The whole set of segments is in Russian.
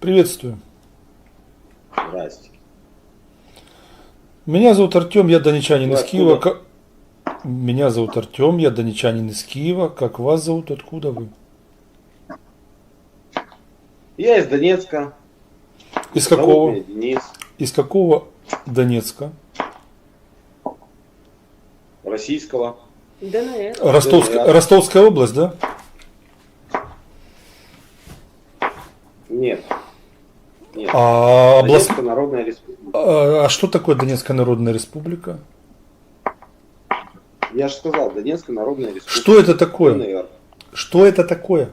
Приветствую. Здрасте. Меня зовут Артем, я донечанин Вы из Киева. откуда? Ка- Меня зовут Артем, я донечанин из Киева. Как вас зовут? Откуда вы? Я из Донецка. Из Зовут какого? Денис. Из какого Донецка? Российского. ДНР. Ростовская, Да. Ростовская область, да? Нет. Нет. А, область... Донецкая Народная Республика. а, а что такое Донецкая Народная Республика? Я же сказал, Донецкая Народная Республика. Что это такое? ДНР. Что это такое?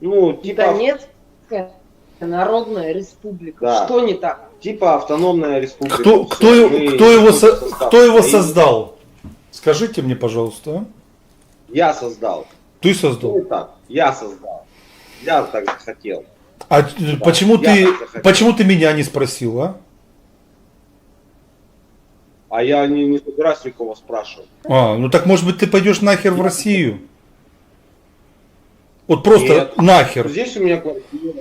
Ну, типа, Донецкая Народная Республика. Да. Что не так? типа автономная республика. Кто, кто, его- мы кто, его, со- кто его создал? Скажите мне, пожалуйста. а? Я создал. Ты Ну, создал. так, я создал. Я так захотел. А э, почему, ты, почему ты меня не спросил, а? А я не, не собираюсь никого спрашивать. А, ну так может быть ты пойдешь нахер в Россию? Вот просто Нет. нахер. Здесь у меня квартира.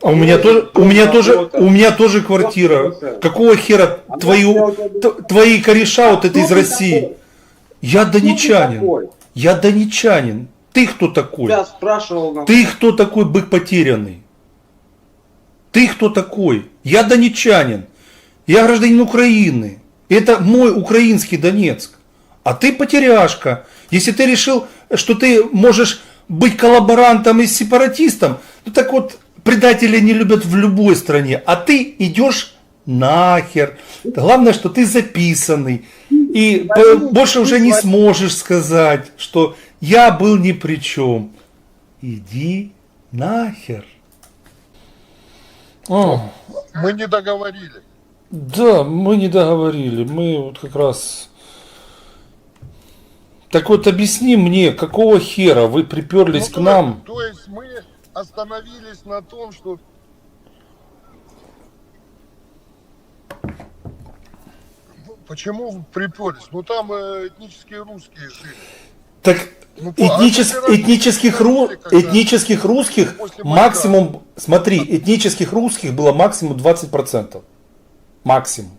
А у меня Нет, тоже, у меня тоже, работа. у меня тоже квартира. Какого хера А твою, твои кореша вот это из России? такой? Я донечанин. такой? Я донечанин. Ты кто такой? Я спрашивал Ты кто такой бык потерянный? Ты кто такой? Я донечанин. Я гражданин Украины. Это мой украинский Донецк. А ты потеряшка. Если ты решил, что ты можешь быть коллаборантом и сепаратистом, ну так вот, предателей не любят в любой стране. А ты идешь нахер. Главное, что ты записанный. И больше уже не сможешь сказать, что я был ни при чем. Иди нахер. О, Мы не договорили. да, мы не договорили. Мы вот как раз... Так вот объясни мне, какого хера вы приперлись Ну, к то- нам? То есть мы остановились на том, что Почему приперлись? Ну там э, этнические русские жили. Так Ну, по- этничес- а этнических, ру- этнических русских максимум, смотри, этнических русских было максимум 20%. Максимум.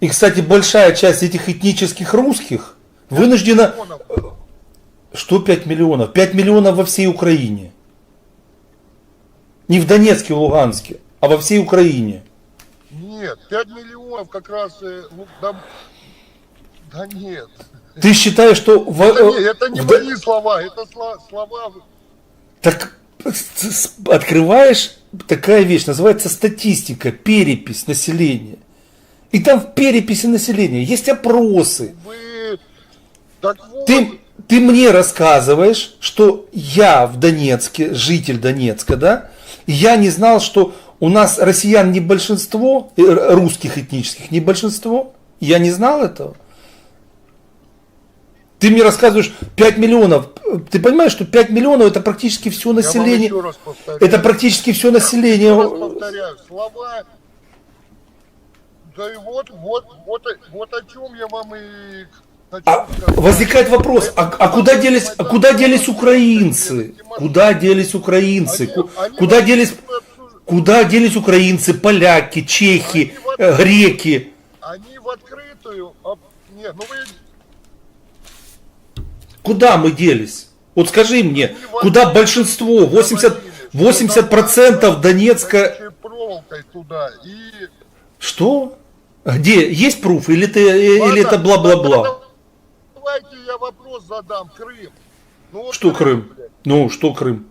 И, кстати, большая часть этих этнических русских вынуждена... миллионов. Что 5 миллионов? 5 миллионов во всей Украине. Не в Донецке Луганске, а во всей Украине. Нет, 5 миллионов как раз... э, ну, да, да нет. Ты считаешь, что... в- Это не, э, это не в мои слова, это слова... Так открываешь такая вещь, называется статистика, перепись населения. И там в переписи населения есть опросы. Вы... Так вот... Ты, ты мне рассказываешь, что я в Донецке, житель Донецка, да, и я не знал, что у нас россиян не большинство, э, русских этнических не большинство. Я не знал этого. Ты мне рассказываешь 5 миллионов. Ты понимаешь, что 5 миллионов это практически все я население. Это практически все население. повторяю, слова... Да и вот, вот, вот, вот о чем я вам и А возникает вопрос, а, а куда делись, а куда делись украинцы? Куда делись украинцы? Ку- Куда делись, куда делись украинцы, поляки, чехи, э, греки? Они в открытую... Нет, ну вы... Куда мы делись? Вот скажи мне, куда большинство, 80, 80% Донецка... колючей проволокой туда и... Что? Где? Есть пруф или, ты, э, или это бла-бла-бла? Давайте я вопрос задам. Крым. Ну, вот Что Крым? блядь. Ну, что Крым?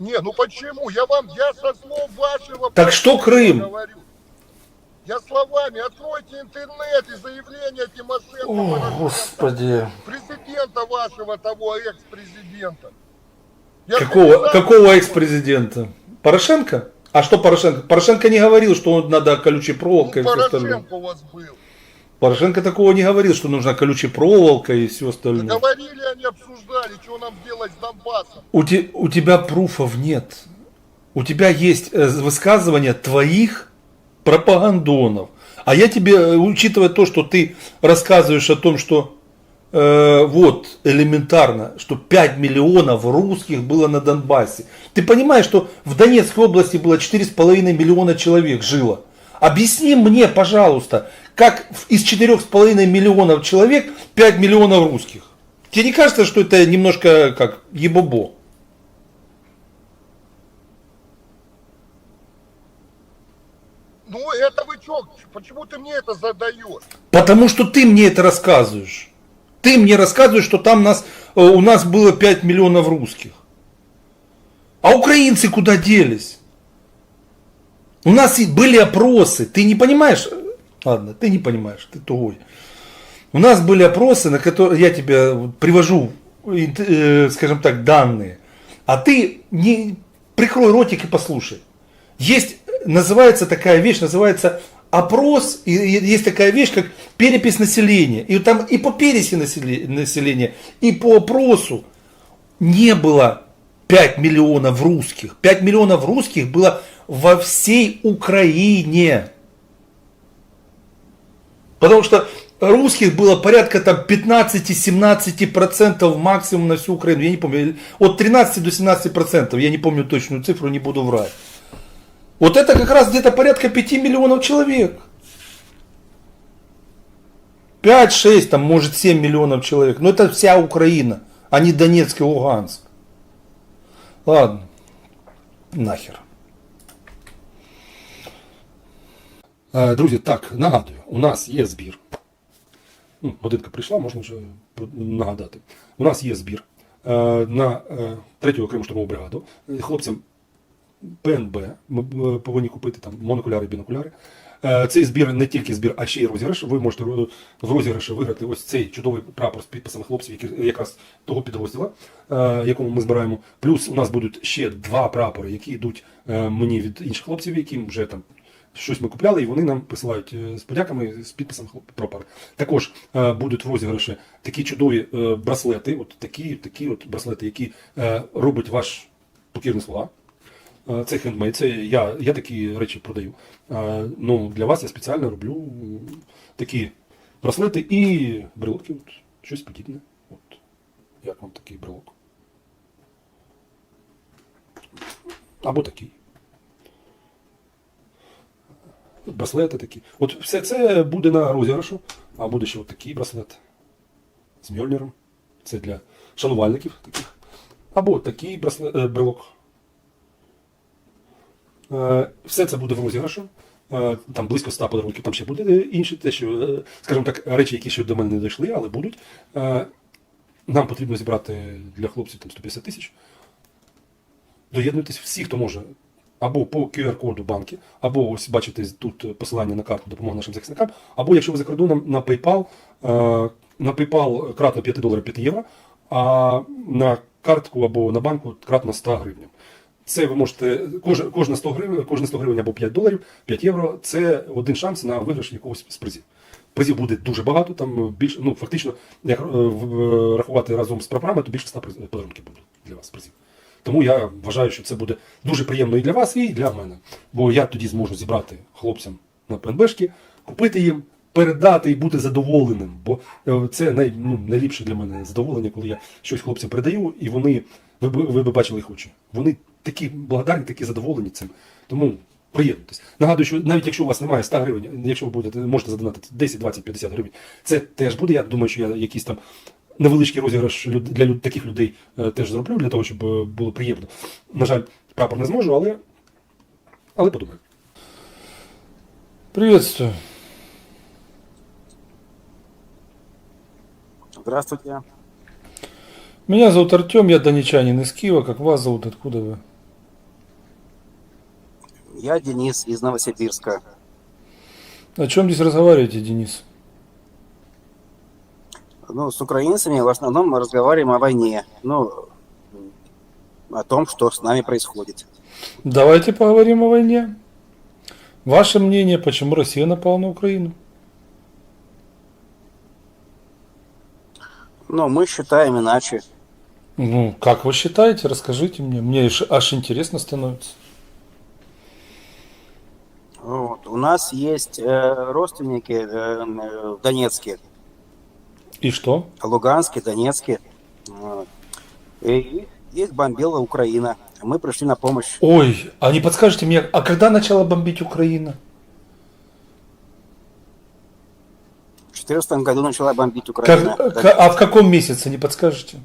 Не, ну почему? Я вам, я со слов вашего... Так что Крым? Говорю. Я словами, откройте интернет и заявление Тимошенко. О, Господи. Президента вашего, того экс-президента. Какого, записал. какого экс-президента? Порошенко? А что Порошенко? Порошенко не говорил, что надо колючей Ну, проволокой и все остальное. Порошенко у вас был. Порошенко такого не говорил, что нужна колючая проволока и все остальное. Говорили они, обсуждали, что нам делать с Донбассом. У, те- у тебя пруфов нет. У тебя есть э, высказывания твоих пропагандонов. А я тебе, э, учитывая то, что ты рассказываешь о том, что э, вот элементарно, что 5 миллионов русских было на Донбассе. Ты понимаешь, что в Донецкой области было 4,5 миллиона человек жило. Объясни мне, пожалуйста, как из 4,5 миллионов человек 5 миллионов русских? Тебе не кажется, что это немножко как ебобо? Ну, это вы чё? Почему ты мне это задаешь? Потому что ты мне это рассказываешь. Ты мне рассказываешь, что там нас, э, у нас было 5 миллионов русских. А украинцы куда делись? У нас были опросы. Ты не понимаешь? Ладно, ты не понимаешь, ты тугой. У нас были опросы, на которые я тебе привожу, э, скажем так, данные. А ты не прикрой ротик и послушай. Есть, называется такая вещь, называется опрос, и есть такая вещь, как перепись населения. И там и по переси населе- населения, и по опросу не было 5 миллионов русских. 5 миллионов русских было во всей Украине. Потому что русских было порядка там 15-17% максимум на всю Украину. Я не помню. От 13 до 17%. Я не помню точную цифру, не буду врать. Вот это как раз где-то порядка 5 миллионов человек. 5-6, там может 7 миллионов человек. Но это вся Украина, а не Донецк и Луганск. Ладно. Нахер. Е, Друзі, так, нагадую, у нас є збір. Ну, Годинка прийшла, можна вже нагадати. У нас є збір е, на е, третю окрему штурмову бригаду. Е, Хлопцям ПНБ ми е, повинні купити там монокуляри, бінокуляри. Е, Цей збір не тільки збір, а ще й розіграш. Ви можете в розіграші виграти ось цей чудовий прапор з підписами хлопців, які якраз того підрозділу, е, якому ми збираємо. Плюс у нас будуть ще два прапори, які йдуть мені від інших хлопців, яким вже там щось ми купляли, і вони нам присилають з подяками з підписом прапора. Також будуть в розіграші такі чудові браслети, от такі, такі от браслети, які е, робить ваш покірний слуга. Це хендмейд, це я, я такі речі продаю. Ну, для вас я спеціально роблю такі браслети і брелоки, от, щось подібне. От, як вам такий брелок? Або такий. Браслети такі. От все це буде на розіграшу, а буде ще от такий браслет з Мьольнером. Це для шанувальників таких. Або такий браслет, е, брелок. Е, Все це буде в розіграшу. Е, Там близько 100 подарунків, там ще буде інші, те, що, е, скажімо так, речі, які ще до мене не дійшли, але будуть. Нам потрібно зібрати для хлопців там 150 тисяч. Доєднуйтесь всі, хто може. Або по QR-коду банки, або ось бачите тут посилання на картку допомоги нашим захисникам, або якщо ви за кордоном на PayPal, на PayPal кратно 5 доларів 5 євро, а на картку або на банку кратно 100 гривень. Це ви можете кожна, кожна 100 гривень, кожна 100 гривень або 5 доларів, 5 євро це один шанс на виграш якогось з призів. Призів буде дуже багато, там більше, ну фактично, як е, е, рахувати разом з прапорами, то більше 100 приз- подарунків буде для вас призів. Тому я вважаю, що це буде дуже приємно і для вас, і для мене. Бо я тоді зможу зібрати хлопцям на ПНБшки, купити їм, передати і бути задоволеним. Бо е, це най, ну, найліпше для мене задоволення, коли я щось хлопцям передаю, і вони, ви, ви б бачили їх очі. Вони такі благодарні, такі задоволені цим. Тому приєднуйтесь. Нагадую, що навіть якщо у вас немає 100 гривень, якщо ви будете, можете задонатити 10, 20, 50 гривень, це теж буде. Я думаю, що я якийсь там невеличкий розіграш для таких людей е, теж зроблю, для того, щоб е, було приємно. На жаль, прапор не зможу, але, але подумаю. Приветствую. Здравствуйте. Меня зовут Артем, я донечанин из Киева. Как вас зовут? Откуда вы? Я Денис из Новосибирска. О чем здесь разговариваете, Денис? Ну, с украинцами в основном мы разговариваем о войне. Ну, о том, что с нами происходит. Давайте поговорим о войне. Ваше мнение, почему Россия напала на Украину? Но мы считаем иначе. Ну, как вы считаете? Расскажите мне. Мне аж интересно становится. Вот. У нас есть э, родственники э, э, в Донецке. И что? Луганске, Донецке. И их- бомбила Украина. Мы пришли на помощь. Ой, а не подскажете мне, а когда начала бомбить Украина? В 2014 году начала бомбить Как- Украина. к- а в каком месяце, не подскажете?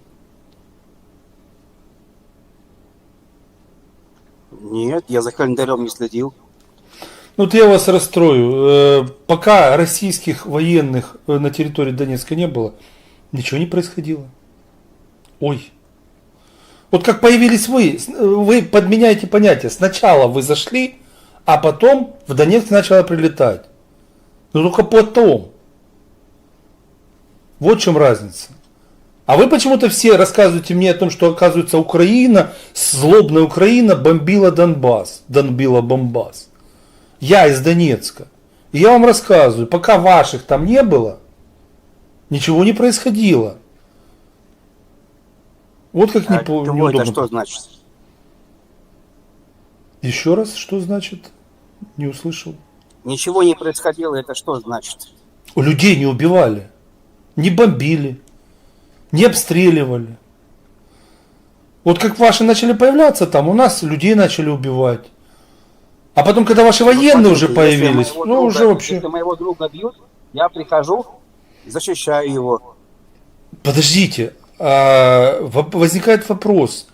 Нет, я за календарем не следил. Ну, вот я вас расстрою. Э, Пока российских военных э, на территории Донецка не было, ничего не происходило. Ой. Вот как появились вы, э, вы подменяете понятие. Сначала вы зашли, а потом в Донецк начало прилетать. Но только потом. Вот в чем разница. А вы почему-то все рассказываете мне о том, что оказывается Украина, злобная Украина бомбила Донбасс, бомбила Бомбас. Я из Донецка. И я вам рассказываю, пока ваших там не было, ничего не происходило. Вот как не А по- чего неудобно. это что значит? Еще раз, что значит? Не услышал. Ничего не происходило, это что значит? У людей не убивали, не бомбили, не обстреливали. Вот как ваши начали появляться там, у нас людей начали убивать. А потом, когда ваши военные Ну, уже появились, ну друга- уже вообще... Если моего друга бьют, я прихожу, защищаю его. Подождите, а, возникает вопрос.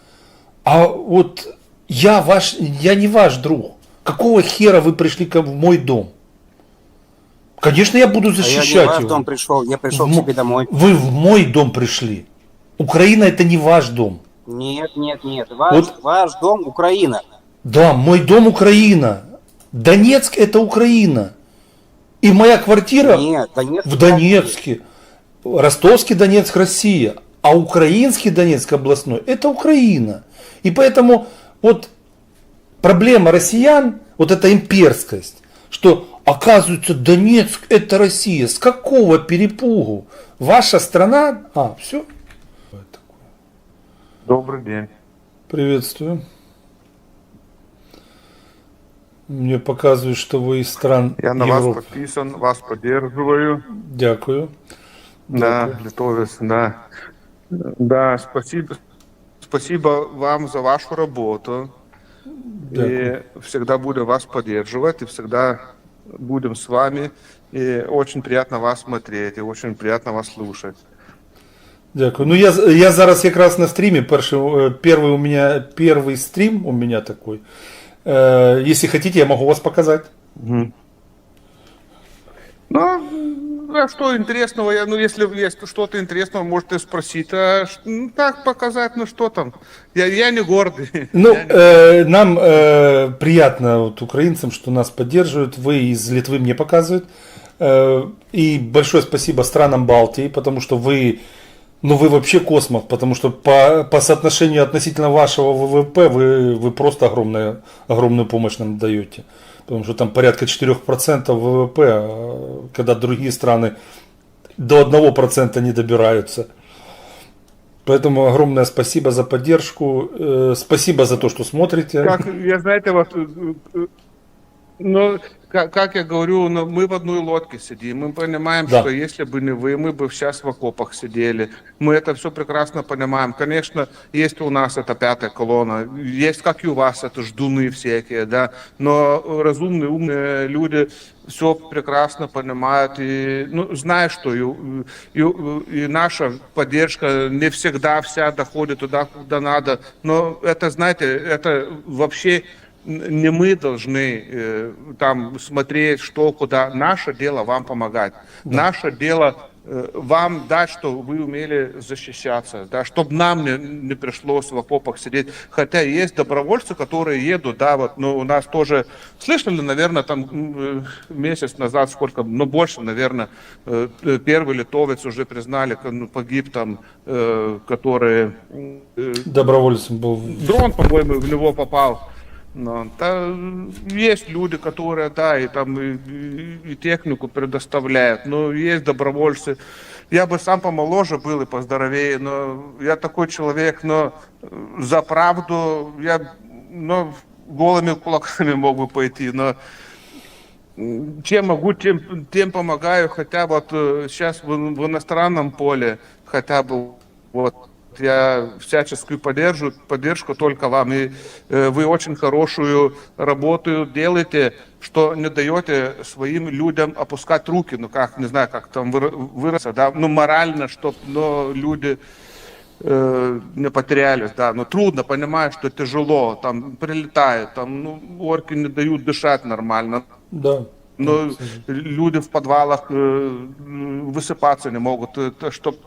А вот я ваш, я не ваш друг. Какого хера вы пришли ко- в мой дом? Конечно, я буду А я не в защищать его. дом пришел, я пришел В к себе домой. Вы в мой дом пришли. Украина это не ваш дом. Нет, нет, нет. Ваш, Вот- ваш дом Украина. Да, мой дом Украина. Донецк это Украина. И моя квартира Нет, Донецк. в Донецке. Ростовский Донецк Россия. А украинский Донецк областной это Украина. И поэтому вот проблема россиян, вот эта имперскость, что оказывается Донецк это Россия. С какого перепугу? Ваша страна... А, все. Добрый день. Приветствую. Мне показывают, что вы из стран Я на вас подписан, вас поддерживаю. Дякую. Да, литовец, да. Да, спасибо. Спасибо вам за вашу работу. Дякую. И всегда буду вас поддерживать, и всегда будем с вами. И очень приятно вас смотреть, и очень приятно вас слушать. Дякую. Ну я, я зараз якраз на стрімі. Перший, е, перший у меня первый стрим у меня такой. Э, Если хотите, я могу вас показать. Ну, а что интересного? Я, ну, если есть что-то интересного, можете спросить. А ну, так показать, ну что там? Я, я не гордый. Ну, Я не- э, нам э, приятно вот, украинцам, что нас поддерживают. Вы из Литвы мне показывают. Э, и большое спасибо странам Балтии, потому что вы, ну вы вообще космос, потому что по, по соотношению относительно вашего ВВП вы, вы просто огромную, огромную помощь нам даете. Потому что там порядка 4% ВВП, а когда другие страны до 1% не добираются. Поэтому огромное спасибо за поддержку. э, Спасибо за то, что смотрите. Как, я знаете, вот, э, э, ну, как, как я говорю, ну, мы в одной лодке сидим. Мы понимаем, Да. что если бы не вы, мы бы сейчас в окопах сидели. Мы это все прекрасно понимаем. Конечно, есть у нас эта пятая колонна, есть, как и у вас, это ждуны всякие, да. Но разумные, умные люди все прекрасно понимают и ну, знают, что и, и, и наша поддержка не всегда вся доходит туда, куда надо. Но это, знаете, это вообще не мы должны э, там смотреть, что куда. Наше дело вам помогать. Наше дело э, вам дать, что вы умели защищаться, да, чтобы нам не, не пришлось в окопах сидеть. Хотя есть добровольцы, которые едут, да, вот, ну, у нас тоже, слышали, наверное, там э, месяц назад, сколько, ну, больше, наверное, э, э, первый литовец уже признали, ну, погиб там, э, который э, Добровольцем был. дрон, по-моему, в него попал. Но, та, есть люди, которые, да, и там и, и- и технику предоставляют, но есть добровольцы. Я бы сам помоложе был и поздоровее, но я такой человек, но э, за правду я ну, голыми кулаками мог бы пойти, но Чем могу, тем, тем помогаю, хотя вот э, сейчас в, в иностранном поле, хотя бы вот я всяческую поддержу, поддержку только вам. И э, вы очень хорошую работу делаете, что не даете своим людям опускать руки, ну как, не знаю, как там выра- выразиться, да, ну морально, чтобы но люди э, не потерялись, да, но трудно, понимаю, что тяжело, там прилетает, там, ну, орки не дают дышать нормально, Да. Но люди в подвалах высыпаться не могут, чтобы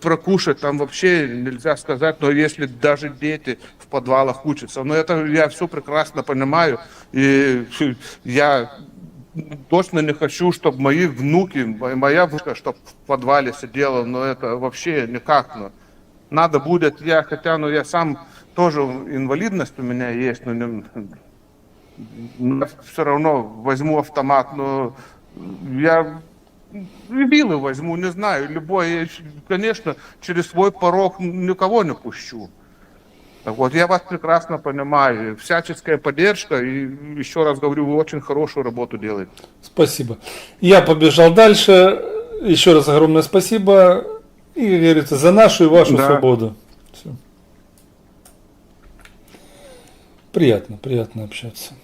прокушать там вообще нельзя сказать, но если даже дети в подвалах учатся, но это я все прекрасно понимаю, и я точно не хочу, чтобы мои внуки, мо- моя внука, чтобы в подвале сидела, но это вообще никак, но надо будет, я хотя, ну я сам тоже инвалидность у меня есть, но не, все равно возьму автомат, но я вилы возьму, не знаю, любой, я, конечно, через свой порог никого не пущу. Так вот, я вас прекрасно понимаю, всяческая поддержка, и еще раз говорю, вы очень хорошую работу делаете. Спасибо. Я побежал дальше. Еще раз огромное спасибо. И, как говорится, за нашу и вашу Да. свободу. Всё. Приятно, приятно общаться.